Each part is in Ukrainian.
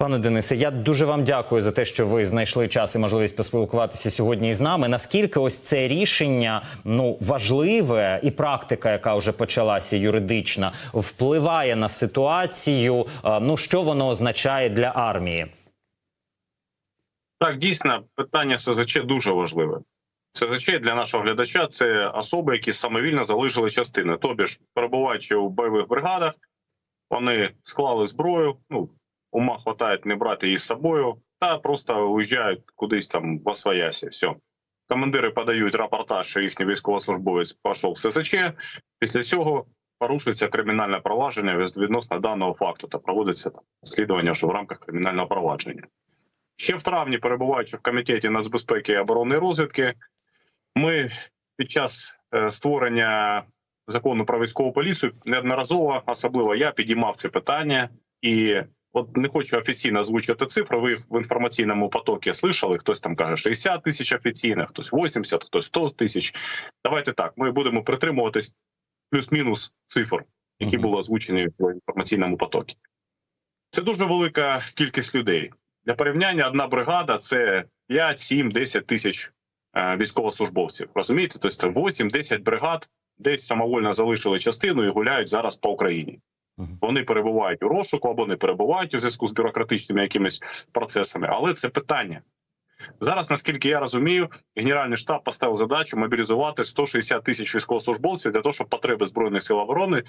Пане Денисе, я дуже вам дякую за те, що ви знайшли час і можливість поспілкуватися сьогодні із нами. Наскільки ось це рішення ну важливе і практика, яка вже почалася юридична, впливає на ситуацію? Е, Ну що воно означає для армії? Так, дійсно, питання СЗЧ дуже важливе. СЗЧ для нашого глядача це особи, які самовільно залишили частини. Тобі ж, перебуваючи у бойових бригадах, вони склали зброю. Ну ума хватає не брати її з собою, та просто уїжджають кудись там в Освоясі. Все. Командири подають рапорта, що їхній військовослужбовець пішов в СЗЧ. Після цього порушується кримінальне провадження відносно даного факту та проводиться там розслідування в рамках кримінального провадження. Ще в травні, перебуваючи в комітеті нацбезпеки і оборонної розвідки, ми під час е, створення закону про військову поліцію неодноразово, особливо я підіймав це питання, і от не хочу офіційно озвучувати цифри. Ви в інформаційному потокі слышали, хтось там каже 60 тисяч офіційних, хтось 80, хтось 100 тисяч. Давайте так. Ми будемо притримуватись плюс-мінус цифр, які були озвучені в інформаційному потокі. Це дуже велика кількість людей. Для порівняння одна бригада це 5, 7, 10 тисяч е, військовослужбовців. Розумієте? Тобто 8-10 бригад десь самовольно залишили частину і гуляють зараз по Україні. Вони перебувають у розшуку або не перебувають у зв'язку з бюрократичними якимись процесами. Але це питання. Зараз, наскільки я розумію, Генеральний штаб поставив задачу мобілізувати 160 тисяч військовослужбовців для того, щоб потреби збройних сил оборони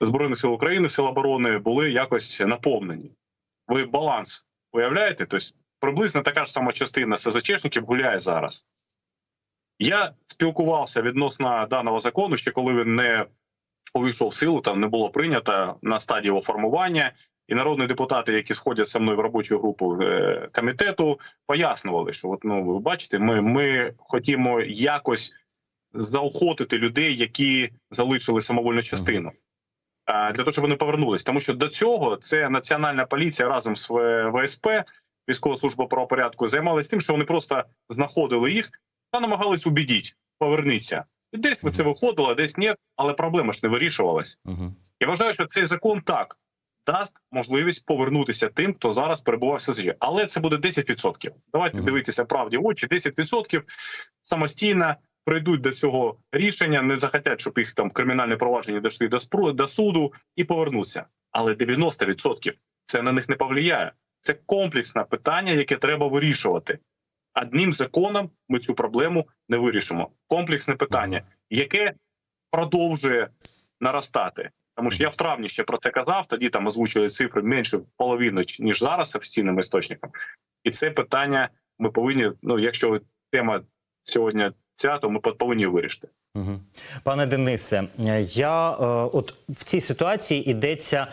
збройних сил України, сил оборони були якось наповнені. Ви баланс уявляєте? Тобто приблизно така ж сама частина СЗЧшників гуляє зараз. Я спілкувався відносно даного закону, ще коли він не увійшов в силу, там не було прийнято на стадії його формування. І народні депутати, які сходять зі мною в робочу групу е, комітету, пояснювали, що от ну ви бачите, ми, ми хотімо якось заохотити людей, які залишили самовольну частину. Для того, щоб вони повернулись. Тому що до цього це національна поліція разом з ВСП, військова служба правопорядку, займалась тим, що вони просто знаходили їх та намагались убідіть, поверніться. І десь ви це виходило, десь ні, але проблема ж не вирішувалась. Я вважаю, що цей закон так дасть можливість повернутися тим, хто зараз перебував в СЗЧ. Але це буде 10%. Давайте дивитися правді в очі. 10% самостійно прийдуть до цього рішення, не захотять, щоб їх там кримінальне провадження дійшли до спру до суду і повернуться. Але 90% це на них не повлияє. Це комплексне питання, яке треба вирішувати. Одним законом ми цю проблему не вирішимо. Комплексне питання, яке продовжує наростати. Тому що я в травні ще про це казав. Тоді там озвучили цифри менше половину ніж зараз офіційним істочником. І це питання ми повинні. Ну, якщо тема сьогодні ця, то ми повинні вирішити. Угу. Пане Денисе, я е, от в цій ситуації йдеться.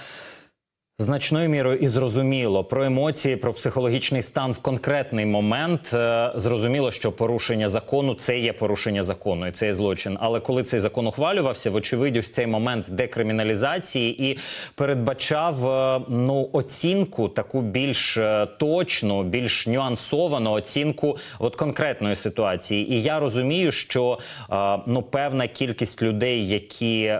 Значною мірою і зрозуміло про емоції, про психологічний стан в конкретний момент. Е, Зрозуміло, що порушення закону це є порушення закону, і це є злочин. Але коли цей закон ухвалювався, вочевидь, ось цей момент декриміналізації і передбачав е, ну оцінку таку більш е, точну, більш нюансовану оцінку от конкретної ситуації. І я розумію, що ну певна кількість людей, які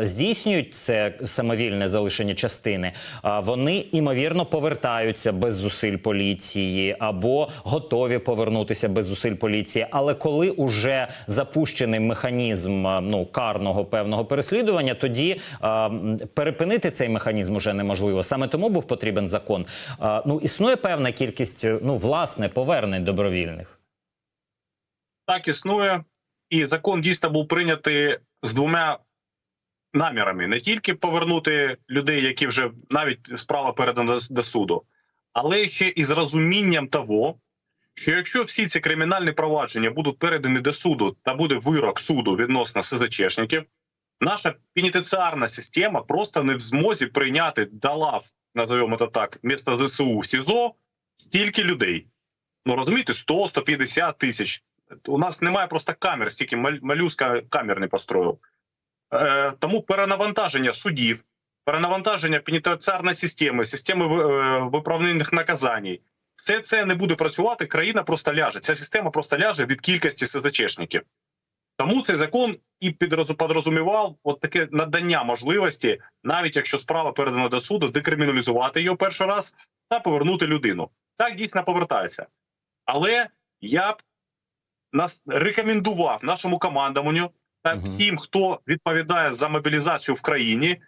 здійснюють це самовільне залишення частини, вони імовірно повертаються без зусиль поліції або готові повернутися без зусиль поліції. Але коли уже запущений механізм ну карного певного переслідування, тоді е, перепинити цей механізм уже неможливо. Саме тому був потрібен закон. Е, ну існує певна кількість е, ну власне повернень добровільних. Так існує, і закон дійсно був прийнятий з двома намірами: не тільки повернути людей, які вже навіть справа передана до- суду, але ще і з розумінням того, що якщо всі ці кримінальні провадження будуть передані до суду та буде вирок суду відносно СЗЧшників, наша пенітенціарна система просто не в змозі прийняти лав, називаємо це так, місто ЗСУ СІЗО стільки людей. Ну розумієте, 100-150 тисяч. У нас немає просто камер, стільки малюска камер не построїв. Е, тому перенавантаження судів, перенавантаження пенітенціарної системи, системи е, виправних наказань. Все це не буде працювати. Країна просто ляже. Ця система просто ляже від кількості СЗЧшників. Тому цей закон і підрозуподрозумівав от таке надання можливості, навіть якщо справа передана до суду, декриміналізувати його перший раз та повернути людину. Так дійсно повертається. Але я б нас рекомендував нашому командуванню. Всім, хто відповідає за мобілізацію в країні,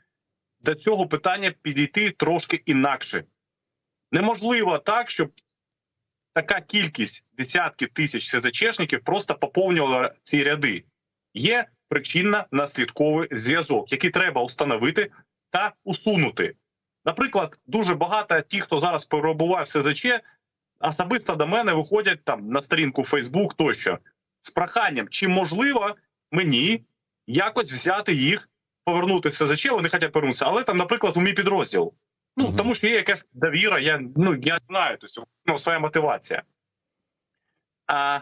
до цього питання підійти трошки інакше. Неможливо так, щоб така кількість десятки тисяч СЗЧшників просто поповнювала ці ряди. Є причинно-наслідковий зв'язок, який треба установити та усунути. Наприклад, дуже багато ті, хто зараз перебуває в СЗЧ, особисто до мене виходять там на сторінку Facebook тощо з проханням, чи можливо мені якось взяти їх, повернути в СЗЧ, вони хочуть повернутися, але там, наприклад, у мій підрозділ. Ну, Мгм. тому що є якась довіра, я, ну, я знаю, тобто, ну, своя мотивація. А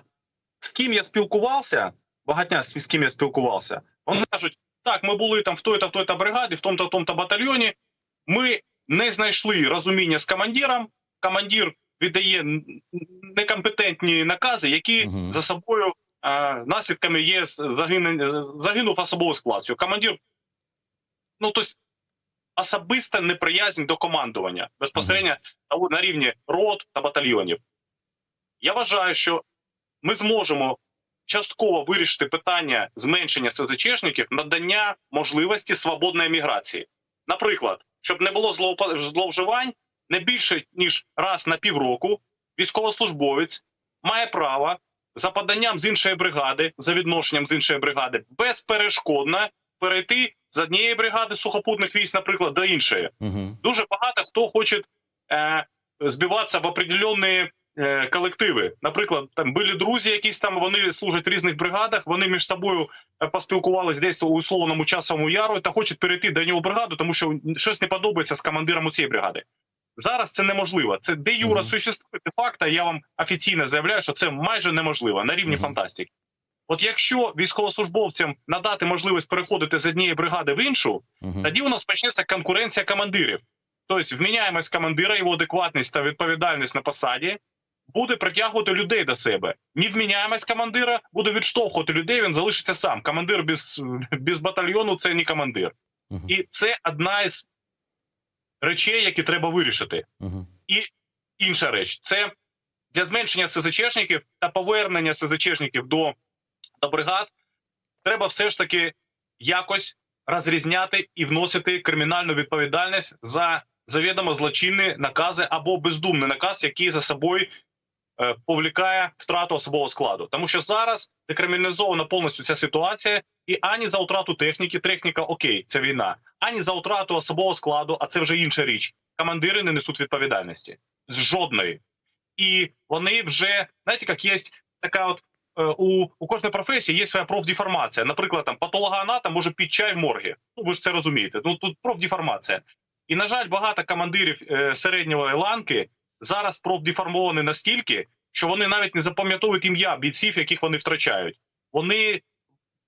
з ким я спілкувався, багатня з ким я спілкувався, вони кажуть, так, ми були там в той-то, в той-то бригаді, в тому-то, в тому-то батальйоні, ми не знайшли розуміння з командиром, командир віддає некомпетентні накази, які Мгм. за собою наслідками є з- загин- загинув особовий склад. Що Командир, ну тобто особиста неприязнь до командування безпосередньо на рівні рот та батальйонів. Я вважаю, що ми зможемо частково вирішити питання зменшення СЗЧшників, надання можливості свободної міграції. Наприклад, щоб не було зловживань, не більше ніж раз на півроку військовослужбовець має право за поданням з іншої бригади, за відношенням з іншої бригади, безперешкодно перейти з однієї бригади сухопутних військ, наприклад, до іншої. Угу. Дуже багато хто хоче е, збиватися в определенні е, колективи. Наприклад, там були друзі, якісь там вони служать в різних бригадах. Вони між собою е, поспілкувались десь у условному часовому яру та хочуть перейти до нього бригаду, тому що щось не подобається з командиром у цієї бригади. Зараз це неможливо. Це де юра Мгм. существує. Де факто, я вам офіційно заявляю, що це майже неможливо на рівні Мгм. фантастики. От якщо військовослужбовцям надати можливість переходити з однієї бригади в іншу, Угу. тоді у нас почнеться конкуренція командирів. Тобто, вміняємость командира, його адекватність та відповідальність на посаді буде притягувати людей до себе. Невміняємость командира буде відштовхувати людей. Він залишиться сам. Командир без, без батальйону це не командир. Угу. І це одна із речей, які треба вирішити. і Інша реч це для зменшення СЗЧшників та повернення СЗЧшників до, до бригад. Треба все ж таки якось розрізняти і вносити кримінальну відповідальність за завідомо злочинні накази або бездумний наказ, який за собою повлікає втрату особового складу. Тому що зараз декриміналізована повністю ця ситуація, і ані за втрату техніки, техніка окей, це війна, ані за втрату особового складу, а це вже інша річ. Командири не несуть відповідальності з жодної. І вони вже знаєте, як є така от е, у, у кожної професії є своя профдеформація. Наприклад, там патологоанатом може під чай в моргі. Ну ви ж це розумієте. Ну тут профдеформація. І на жаль, багато командирів е, середньої ланки зараз профдеформовані настільки, що вони навіть не запам'ятовують ім'я бійців, яких вони втрачають. Вони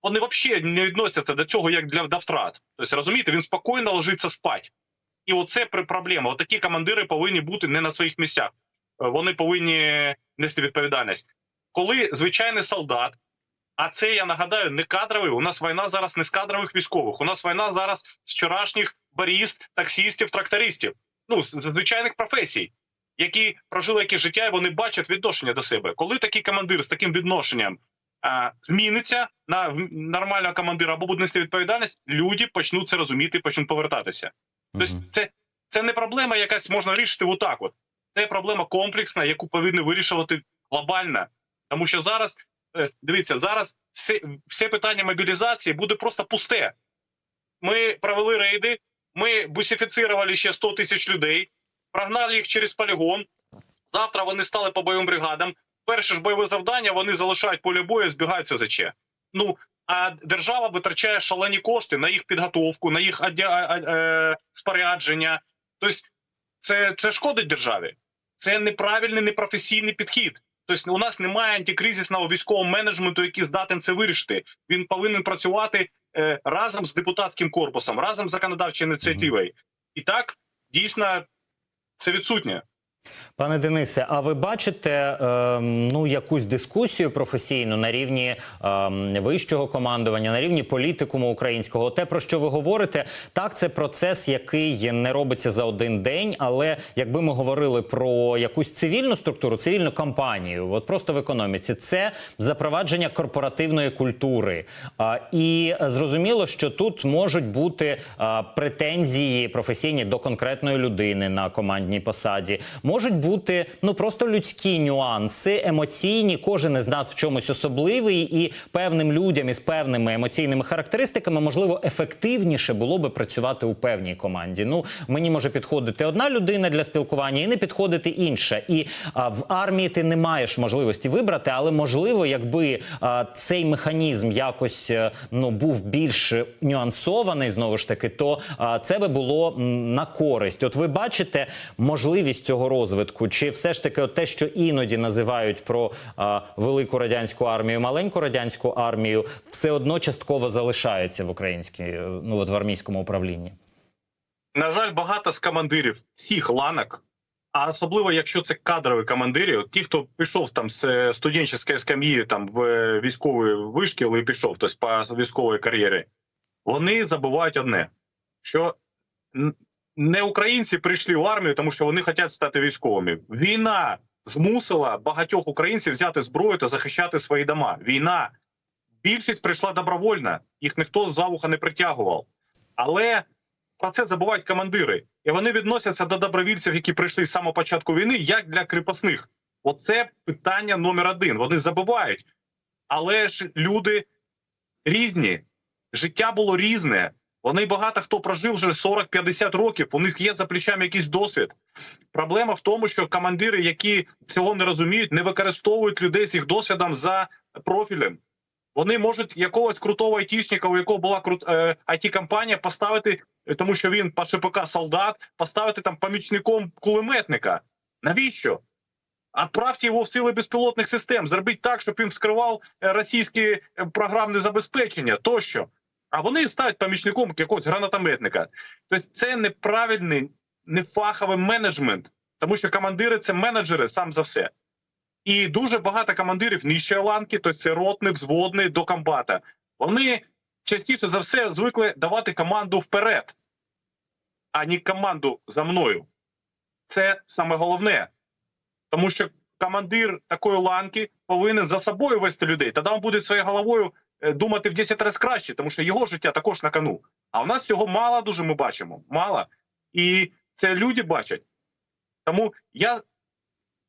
вони взагалі не відносяться до цього як для до втрат. Тобто, розумієте, він спокійно ложиться спать. І оце проблема. Отакі командири повинні бути не на своїх місцях. Е, Вони повинні нести відповідальність. Коли звичайний солдат, а це я нагадаю, не кадровий. У нас війна зараз не з кадрових військових. У нас війна зараз з вчорашніх баріст, таксістів, трактористів. Ну з звичайних професій, які прожили якесь життя, і вони бачать відношення до себе. Коли такий командир з таким відношенням а, зміниться на нормального командира або буде нести відповідальність, люди почнуть це розуміти і почнуть повертатися. Тобто, це, це не проблема, якась можна вирішити отак. От це проблема комплексна, яку повинні вирішувати глобально. Тому що зараз е, дивіться, зараз все, все питання мобілізації буде просто пусте. Ми провели рейди, ми бусифіцирували ще 100 тисяч людей, прогнали їх через полігон. Завтра вони стали по бойовим бригадам. Перше ж бойове завдання вони залишають поле бою, і збігають СЗЧ. Ну а держава витрачає шалені кошти на їх підготовку, на їх е, спорядження. Тобто, це, це шкодить державі. Це неправильний, непрофесійний підхід. Тобто, у нас немає антикризисного військового менеджменту, який здатен це вирішити. Він повинен працювати е, разом з депутатським корпусом, разом з законодавчою ініціативою. І так дійсно це відсутнє. Пане Денисе, а ви бачите ем, ну якусь дискусію професійну на рівні ем, вищого командування, на рівні політикуму українського? Те про що ви говорите, так це процес, який не робиться за один день. Але якби ми говорили про якусь цивільну структуру, цивільну кампанію, от просто в економіці, це запровадження корпоративної культури. А, і е, зрозуміло, що тут можуть бути а, претензії професійні до конкретної людини на командній посаді. Можуть бути ну просто людські нюанси, емоційні. Кожен із нас в чомусь особливий, і певним людям із певними емоційними характеристиками можливо ефективніше було би працювати у певній команді. Ну мені може підходити одна людина для спілкування і не підходити інша. І а, в армії ти не маєш можливості вибрати, але можливо, якби а, цей механізм якось е, ну був більш нюансований, знову ж таки, то а, це би було на користь. От ви бачите можливість цього розвитку, чи все ж таки те, що іноді називають про а, велику радянську армію, маленьку радянську армію, все одно частково залишається в українській е, ну от в армійському управлінні. На жаль, багато з командирів всіх ланок, а особливо якщо це кадрові командири, от ті, хто пішов там з е, студентської скам'ї там в е, військовий вишкіл і пішов тобто, по військовій кар'єрі, вони забувають одне: що не українці прийшли в армію, тому що вони хочуть стати військовими. Війна змусила багатьох українців взяти зброю та захищати свої дома. Війна більшість прийшла добровольно, їх ніхто за вуха не притягував. Але про це забувають командири, і вони відносяться до добровільців, які прийшли з самого початку війни, як для кріпосних. Оце питання номер один. Вони забувають. Але ж люди різні, життя було різне. Вони багато хто прожив вже 40-50 років. У них є за плечами якийсь досвід. Проблема в тому, що командири, які цього не розуміють, не використовують людей з їх досвідом за профілем. Вони можуть якогось крутого айтішника, у якого була крут е, it компанія поставити, тому що він по ШПК солдат, поставити там помічником кулеметника. Навіщо? Отправьте його в сили безпілотних систем, зробіть так, щоб він вскривав е, російське е, програмне забезпечення тощо. А вони ставлять помічником якогось гранатометника. Тобто це неправильний, нефаховий менеджмент, тому що командири це менеджери сам за все. І дуже багато командирів нижчої ланки, тобто це ротний, взводний до комбата. Вони частіше за все звикли давати команду вперед, а не команду за мною. Це саме головне. Тому що командир такої ланки повинен за собою вести людей. Тоді він буде своєю головою думати в 10 разів краще, тому що його життя також на кону. А у нас цього мало дуже ми бачимо. Мало. І це люди бачать. Тому я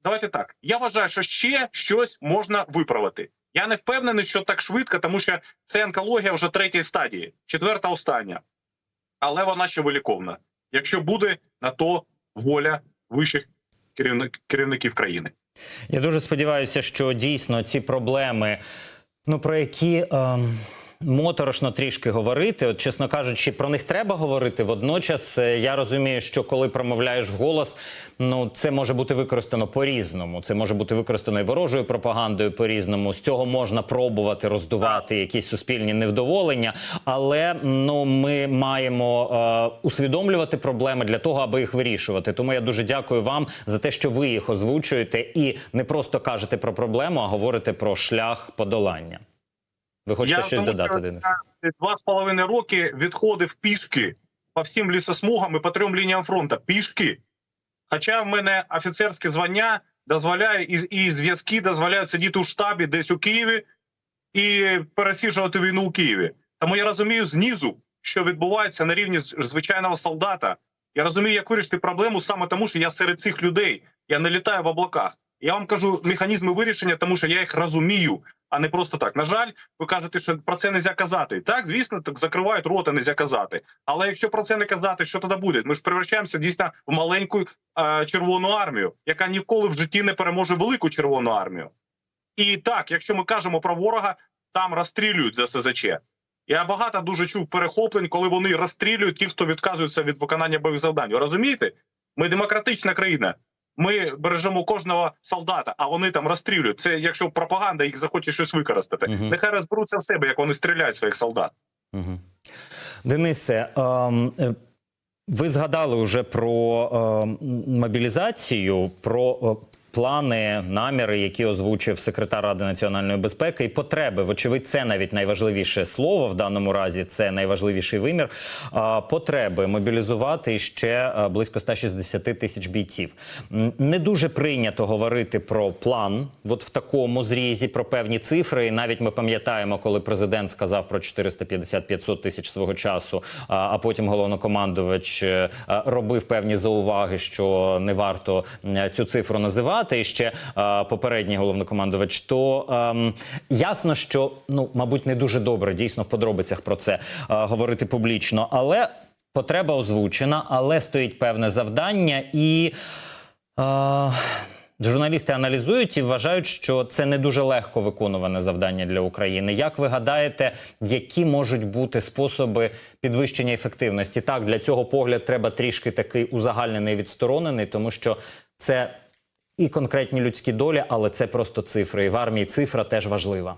давайте так. Я вважаю, що ще щось можна виправити. Я не впевнений, що так швидко, тому що це онкологія вже третьої стадії, четверта остання. Але вона ще виліковна, якщо буде на то воля вищих керівник- керівників країни. Я дуже сподіваюся, що дійсно ці проблеми, ну про які. ем, Моторошно трішки говорити, от чесно кажучи, про них треба говорити. Водночас е, я розумію, що коли промовляєш вголос, ну це може бути використано по-різному. Це може бути використано і ворожою пропагандою по-різному. З цього можна пробувати роздувати якісь суспільні невдоволення, але ну ми маємо е, усвідомлювати проблеми для того, аби їх вирішувати. Тому я дуже дякую вам за те, що ви їх озвучуєте і не просто кажете про проблему, а говорите про шлях подолання. Ви хочете щось тому додати, що Денис? я Два з половиною роки відходив пішки по всім лісосмугам і по трьом лініям фронту. Пішки. Хоча в мене офіцерське звання дозволяє і, і зв'язки дозволяють сидіти у штабі десь у Києві і пересіжувати війну у Києві. Тому я розумію знизу, що відбувається на рівні звичайного солдата. Я розумію, як вирішити проблему саме тому, що я серед цих людей. Я не літаю в облаках. Я вам кажу механізми вирішення, тому що я їх розумію, а не просто так. На жаль, ви кажете, що про це не казати. Так, звісно, так закривають рота, не казати. Але якщо про це не казати, що тоді буде? Ми ж превращаємося дійсно в маленьку е, червону армію, яка ніколи в житті не переможе велику червону армію. І так, якщо ми кажемо про ворога, там розстрілюють за СЗЧ. Я багато дуже чув перехоплень, коли вони розстрілюють ті, хто відказується від виконання бойових завдань. Ви розумієте? Ми демократична країна. Ми бережемо кожного солдата, а вони там розстрілюють. Це якщо пропаганда їх захоче щось використати. Мгм. Нехай розберуться в себе, як вони стріляють своїх солдат. Угу. Денисе, ем, е, Ви згадали вже про е, мобілізацію, про е, плани, наміри, які озвучив секретар Ради національної безпеки, і потреби. Вочевидь, це навіть найважливіше слово в даному разі. Це найважливіший вимір. Потреби мобілізувати ще е, близько 160 тисяч бійців. Не дуже прийнято говорити про план, от в такому зрізі, про певні цифри. І навіть ми пам'ятаємо, коли президент сказав про 450-500 тисяч свого часу, а, потім головнокомандувач е, е, робив певні зауваги, що не варто цю цифру називати. І ще е, попередній головнокомандувач. То ем, ясно, що ну, мабуть, не дуже добре дійсно в подробицях про це е, говорити публічно, але потреба озвучена, але стоїть певне завдання і. Е, Журналісти аналізують і вважають, що це не дуже легко виконуване завдання для України. Як ви гадаєте, які можуть бути способи підвищення ефективності? Так, для цього погляд треба трішки такий узагальнений відсторонений, тому що це і конкретні людські долі, але це просто цифри. І в армії цифра теж важлива.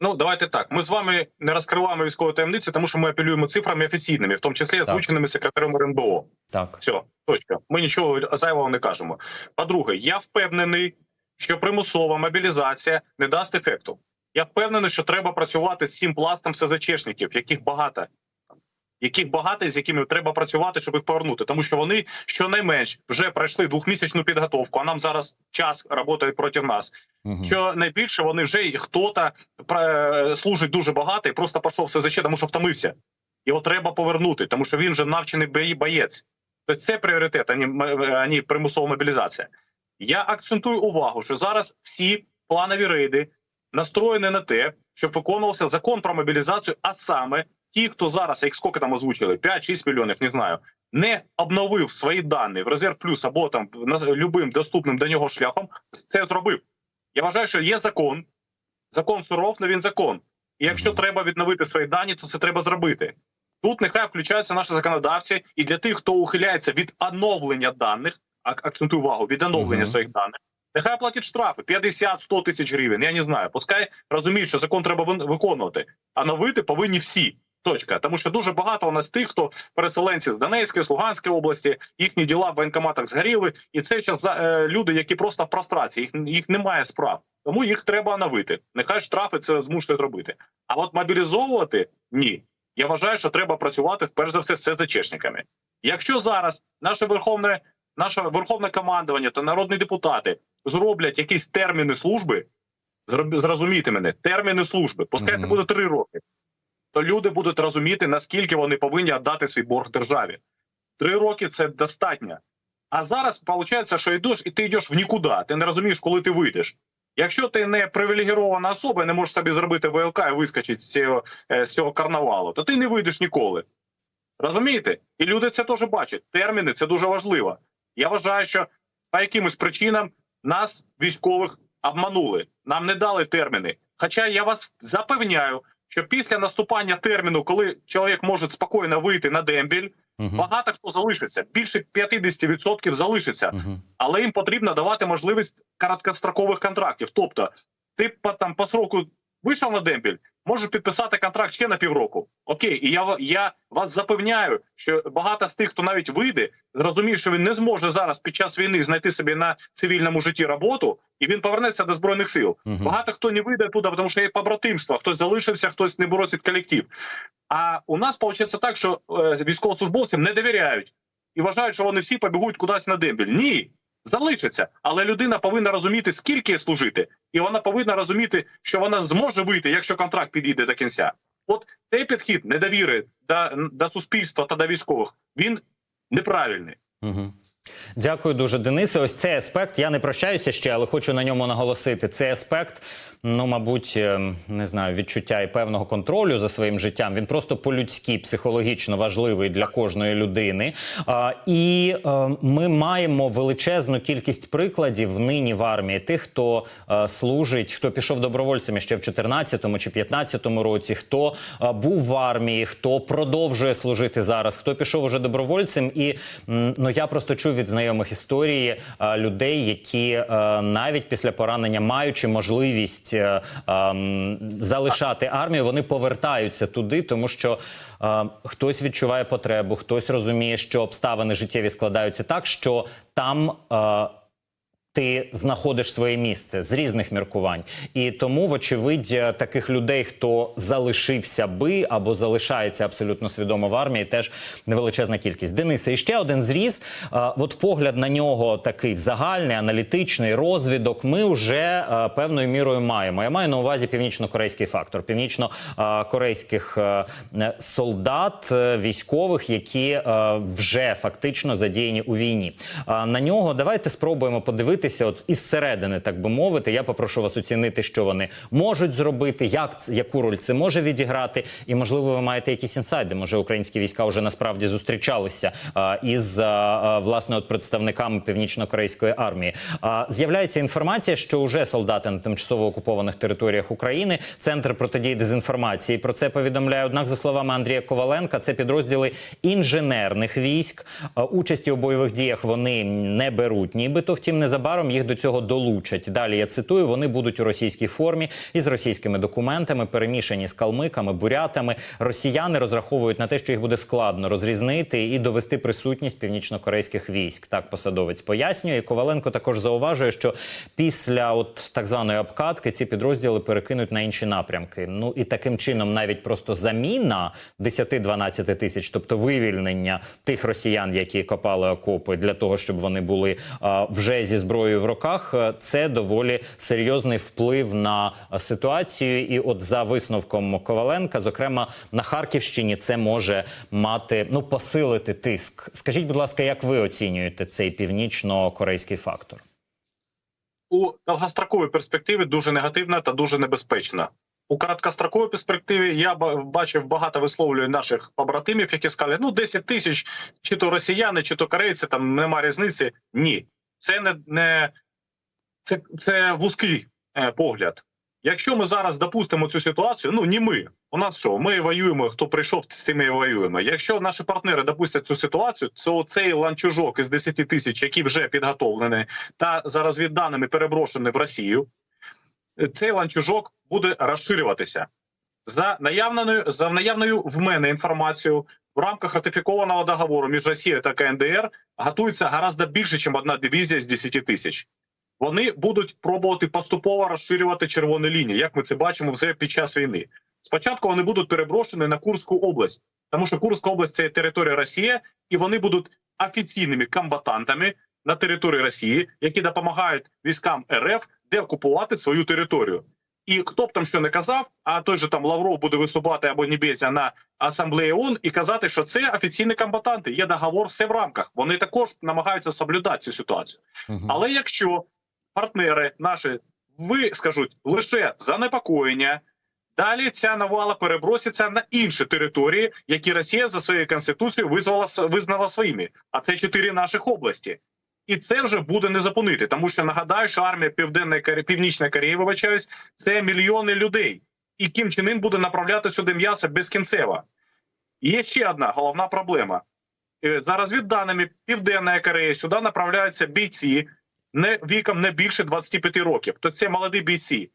Ну давайте так. Ми з вами не розкриваємо військові таємниці, тому що ми апелюємо цифрами офіційними, в тому числі озвученими секретарем РНБО. Так, Все, точка. Ми нічого зайвого не кажемо. По-друге, я впевнений, що примусова мобілізація не дасть ефекту. Я впевнений, що треба працювати з цим пластом СЗЧшників, яких багато. Яких багато, з якими треба працювати, щоб їх повернути, тому що вони щонайменш вже пройшли двохмісячну підготовку. А нам зараз час працює проти нас. Угу. Що найбільше вони вже хто-то е, служить дуже багато і просто пішов в СЗЧ, тому що втомився. Його треба повернути, тому що він вже навчений бої- боєць. Тобто це пріоритет, а не, м- а не примусова мобілізація. Я акцентую увагу, що зараз всі планові рейди настроєні на те, щоб виконувався закон про мобілізацію, а саме ті, хто зараз, як скільки там озвучили, 5-6 мільйонів, не знаю, не обновив свої дані в резерв плюс або там любим доступним до нього шляхом, це зробив. Я вважаю, що є закон. Закон суров, але він закон. І якщо треба відновити свої дані, то це треба зробити. Тут нехай включаються наші законодавці, і для тих, хто ухиляється від оновлення даних, акцентую увагу, від оновлення Мгм. своїх даних, нехай платять штрафи 50-100 тисяч гривень. Я не знаю. Пускай розуміють, що закон треба виконувати. А новити повинні всі. Точка. Тому що дуже багато у нас тих, хто переселенці з Донецької, з Луганської області, їхні діла в воєнкоматах згоріли, і це зараз е, люди, які просто в прострації, їх, їх немає справ. Тому їх треба оновити. Нехай штрафи це змушують робити. А от мобілізовувати ні. Я вважаю, що треба працювати перш за все з СЗЧшниками. Якщо зараз наше верховне, наше верховне командування та народні депутати зроблять якісь терміни служби, зрозумійте мене, терміни служби, пускай це буде три роки, то люди будуть розуміти, наскільки вони повинні віддати свій борг державі. Три роки це достатньо. А зараз виходить, що йдеш, і ти йдеш в нікуди. Ти не розумієш, коли ти вийдеш. Якщо ти не привілегірована особа, не можеш собі зробити ВЛК і вискочити з цього, е, з цього карнавалу, то ти не вийдеш ніколи. Розумієте? І люди це теж бачать. Терміни це дуже важливо. Я вважаю, що по якимось причинам нас, військових, обманули. Нам не дали терміни. Хоча я вас запевняю, що після наступання терміну, коли чоловік може спокійно вийти на дембіль, Угу. багато хто залишиться. Більше 50% залишиться Угу. але їм потрібно давати можливість короткострокових контрактів. Тобто, ти по там по сроку вийшов на дембіль, можеш підписати контракт ще на півроку. Окей, і я я вас запевняю, що багато з тих, хто навіть вийде, зрозуміє, що він не зможе зараз під час війни знайти собі на цивільному житті роботу, і він повернеться до збройних сил. Мгм. Багато хто не вийде туди, тому що є побратимство, хтось залишився, хтось не бросить колектив. А у нас виходить так, що е, військовослужбовцям не довіряють і вважають, що вони всі побігуть кудись на дембіль. Ні, залишаться. Але людина повинна розуміти, скільки служити, і вона повинна розуміти, що вона зможе вийти, якщо контракт підійде до кінця. От цей підхід недовіри до, до суспільства та до військових він неправильний. Угу. Дякую дуже, Денисе. Ось цей аспект. Я не прощаюся ще, але хочу на ньому наголосити. Цей аспект, ну мабуть, е, не знаю, відчуття і певного контролю за своїм життям. Він просто по-людськи, психологічно важливий для кожної людини. А, і е, ми маємо величезну кількість прикладів нині в армії тих, хто е, служить, хто пішов добровольцями ще в 14-му чи 15-му році, хто е, був в армії, хто продовжує служити зараз, хто пішов уже добровольцем. І ну я просто чув від знайомих історії е, людей, які е, навіть після поранення, маючи можливість е, ем, залишати армію, вони повертаються туди, тому що хтось відчуває потребу, хтось розуміє, що обставини життєві складаються так, що там. Ти знаходиш своє місце з різних міркувань, і тому, вочевидь, е, таких людей, хто залишився би або залишається абсолютно свідомо в армії, теж невеличезна кількість. Денисе, і ще один зріз. Е, От погляд на нього такий загальний, аналітичний розвідок. Ми вже е, певною мірою маємо. Я маю на увазі північно-корейський фактор, північно-корейських солдат, військових, які вже фактично задіяні у війні. А На нього давайте спробуємо подивитися, от із середини, так би мовити. Я попрошу вас оцінити, що вони можуть зробити, як яку роль це може відіграти, і можливо, ви маєте якісь інсайди. Може, українські війська вже насправді зустрічалися а, із а, власне от представниками північно-корейської армії. А, з'являється інформація, що вже солдати на тимчасово окупованих територіях України, центр протидії дезінформації. Про це повідомляє. Однак, за словами Андрія Коваленка, це підрозділи інженерних військ. А, Участі у бойових діях вони не беруть, нібито. Втім, незабаром їх до цього долучать. Далі я цитую: вони будуть у російській формі із російськими документами, перемішані з калмиками, бурятами. Росіяни розраховують на те, що їх буде складно розрізнити і довести присутність північно-корейських військ. Так посадовець пояснює. Коваленко також зауважує, що після от так званої обкатки ці підрозділи перекинуть на інші напрямки. Ну і таким чином, навіть просто заміна 10-12 тисяч, тобто вивільнення тих росіян, які копали окопи, для того, щоб вони були а, вже зі зброєю в руках, е, це доволі серйозний вплив на ситуацію. І от за висновком Коваленка, зокрема на Харківщині, це може мати ну посилити тиск. Скажіть, будь ласка, як ви оцінюєте цей північно-корейський фактор? у довгостроковій перспективі дуже негативна та дуже небезпечна. У короткостроковій перспективі я бачив багато висловлювань наших побратимів, які сказали, ну 10 тисяч, чи то росіяни, чи то корейці, там нема різниці. Ні, це не, не це, це вузький е, погляд. Якщо ми зараз допустимо цю ситуацію, ну ні ми. У нас що? Ми воюємо. Хто прийшов, з тим і воюємо. Якщо наші партнери допустять цю ситуацію, то цей ланчужок із 10 тисяч, який вже підготовлений, та за розвідданими переброшений в Росію, цей ланчужок буде розширюватися. За наявною за наявною в мене інформацією в рамках ратифікованого договору між Росією та КНДР готується гораздо більше, ніж одна дивізія з 10 тисяч. Вони будуть пробувати поступово розширювати червоні лінії, як ми це бачимо вже під час війни. Спочатку вони будуть переброшені на Курську область, тому що Курська область це територія Росії, і вони будуть офіційними комбатантами на території Росії, які допомагають військам РФ деокупувати свою територію. І хто б там що не казав, а той же там Лавров буде виступати або Нібезя на асамблеї ООН і казати, що це офіційні комбатанти. Є договор, все в рамках. Вони також намагаються соблюдати цю ситуацію. Але якщо партнери наші ви скажуть лише занепокоєння, далі ця навала переброситься на інші території, які Росія за своєю конституцією визвала визнала своїми. А це чотири наших області. І це вже буде не зупинити, тому що нагадаю, що армія Південної Північної Кореї, вибачаюсь, це мільйони людей, і Кім Чен Ін буде направляти сюди м'ясо безкінцево. Є ще одна головна проблема. Е, За розвідданими Південної Кореї сюди направляються бійці не віком не більше 25 років. То це молоді бійці.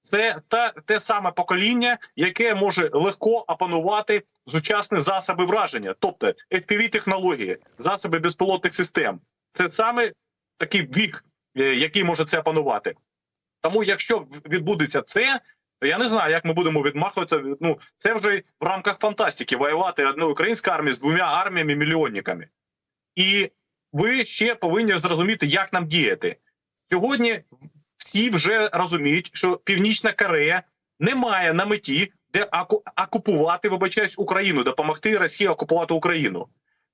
Це та те саме покоління, яке може легко опанувати сучасні засоби враження, тобто fpv технології, засоби безпілотних систем. Це саме такий вік, е, який може це опанувати. Тому, якщо відбудеться це, то я не знаю, як ми будемо відмахуватися. Ну це вже в рамках фантастики воювати одною українською армією з двома арміями мільйонниками. І ви ще повинні зрозуміти, як нам діяти сьогодні. Всі вже розуміють, що Північна Корея не має на меті де окупувати, вибачаюсь, Україну, допомогти Росії окупувати Україну.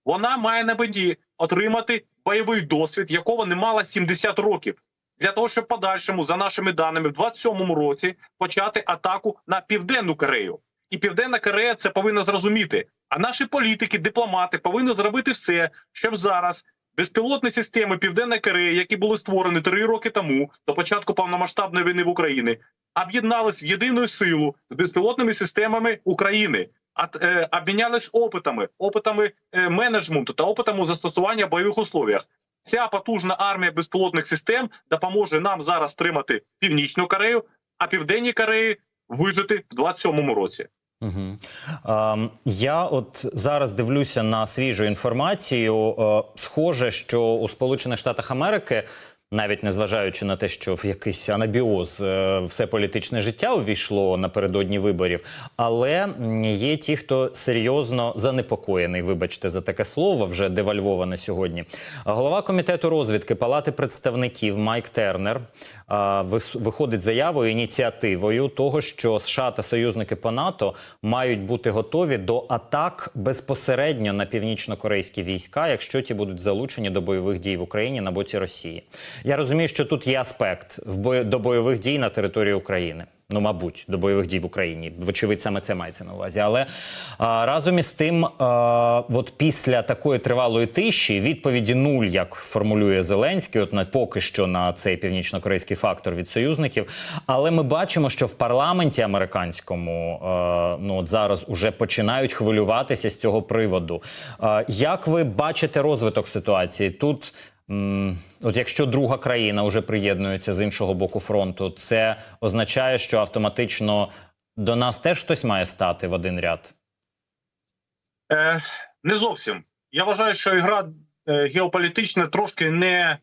Вона має на меті отримати бойовий досвід, якого не мала 70 років, для того, щоб подальшому, за нашими даними, в 27-му році почати атаку на Південну Корею. І Південна Корея це повинна зрозуміти. А наші політики, дипломати повинні зробити все, щоб зараз безпілотні системи Південної Кореї, які були створені три роки тому до початку повномасштабної війни в Україні, об'єднались в єдину силу з безпілотними системами України. Е, обмінялись опитами, опитами е, менеджменту та опитами застосування бойових условіях. Ця потужна армія безпілотних систем допоможе нам зараз стримати Північну Корею, а Південній Кореї вижити в 27-му році. Угу. Ем, я от зараз дивлюся на свіжу інформацію. Е, схоже, що у Сполучених Штатах Америки, навіть незважаючи на те, що в якийсь анабіоз е, все політичне життя увійшло напередодні виборів, але є ті, хто серйозно занепокоєний, вибачте за таке слово, вже девальвоване сьогодні. Голова комітету розвідки Палати представників Майк Тернер виходить заявою ініціативою того, що США та союзники по НАТО мають бути готові до атак безпосередньо на північно-корейські війська, якщо ті будуть залучені до бойових дій в Україні на боці Росії. Я розумію, що тут є аспект в бо до бойових дій на території України. Ну, мабуть, до бойових дій в Україні. Вочевидь, саме це мається на увазі. Але а, разом із тим, а, от після такої тривалої тиші відповіді нуль, як формулює Зеленський, от на поки що на цей північно-корейський фактор від союзників. Але ми бачимо, що в парламенті американському а, ну от зараз уже починають хвилюватися з цього приводу. А, як ви бачите розвиток ситуації тут? От якщо друга країна вже приєднується з іншого боку фронту, це означає, що автоматично до нас теж хтось має стати в один ряд. Е, не зовсім. Я вважаю, що ігра е, геополітична трошки не,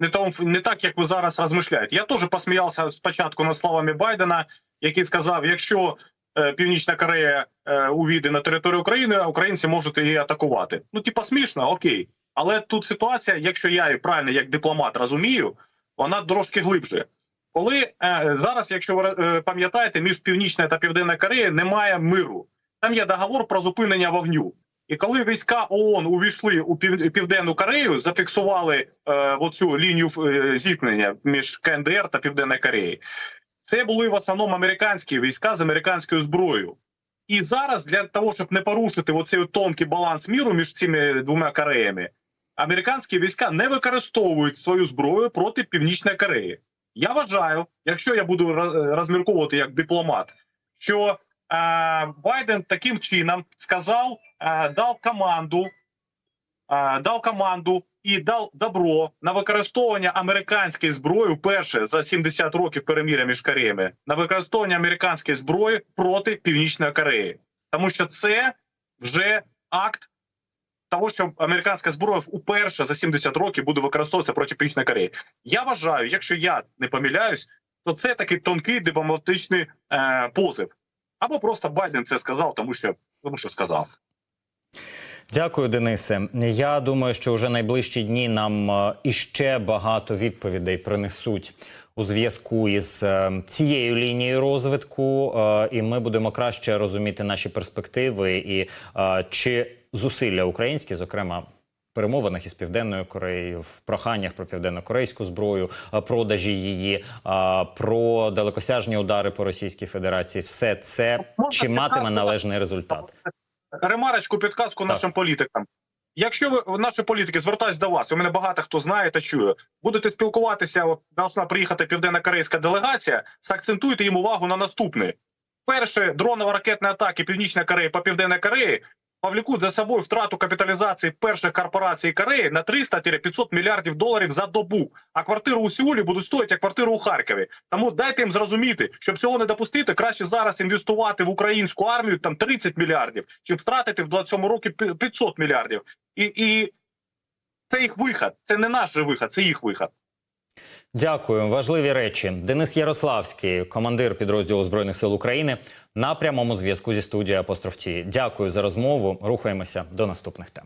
не, тому, не так, як ви зараз розмишляєте. Я теж посміявся спочатку над словами Байдена, який сказав: якщо е, Північна Корея е, увійде на територію України, українці можуть її атакувати. Ну, типа, смішно, окей. Але тут ситуація, якщо я правильно як дипломат розумію, вона трошки глибше. Коли е, зараз, якщо ви е, пам'ятаєте, між Північною та Південною Кореєю немає миру. Там є договор про зупинення вогню. І коли війська ООН увійшли у Пів- Південну Корею, зафіксували е, оцю лінію е, зіткнення між КНДР та Південною Кореєю, це були в основному американські війська з американською зброєю. І зараз для того, щоб не порушити оцей тонкий баланс міру між цими двома Кореями, американські війська не використовують свою зброю проти Північної Кореї. Я вважаю, якщо я буду роз- розмірковувати як дипломат, що е, Байден таким чином сказав, е, дав команду, е, дав команду і дав добро на використовування американської зброї вперше за 70 років переміря між Кореями на використовування американської зброї проти Північної Кореї, тому що це вже акт того, що американська зброя вперше за 70 років буде використовуватися проти Північної Кореї. Я вважаю, якщо я не помиляюсь, то це такий тонкий дипломатичний е, позив. Або просто Байден це сказав, тому що тому що сказав. Дякую, Денисе. Я думаю, що вже найближчі дні нам е, іще багато відповідей принесуть у зв'язку із е, цією лінією розвитку, е, і ми будемо краще розуміти наші перспективи і чи зусилля українські, зокрема. в Перемовинах із південною Кореєю, в проханнях про південно-корейську зброю, е, продажі її, е, про далекосяжні удари по Російській Федерації, все це Можна чи матиме підказку? належний результат? Ремарочку, підказку нашим політикам. Якщо ви наші політики звертаються до вас, у мене багато хто знає та чує, будете спілкуватися. От должна приїхати південно-корейська делегація. Сакцентуйте їм увагу на наступне: перше дроново-ракетні атаки Північної Кореї по Південній Кореї повлекуть за собою втрату капіталізації перших корпорацій Кореї на 300-500 мільярдів доларів за добу. А квартиру у Сеулі будуть стоїти як квартиру у Харкові. Тому дайте їм зрозуміти, щоб цього не допустити, краще зараз інвестувати в українську армію там 30 мільярдів, чим втратити в 27 році 500 мільярдів. І, і це їх вихід. Це не наш же вихід, це їх вихід. Дякую. Важливі речі. Денис Ярославський, командир підрозділу збройних сил України, на прямому зв'язку зі студією Апостроф Ті. Дякую за розмову. Рухаємося до наступних тем.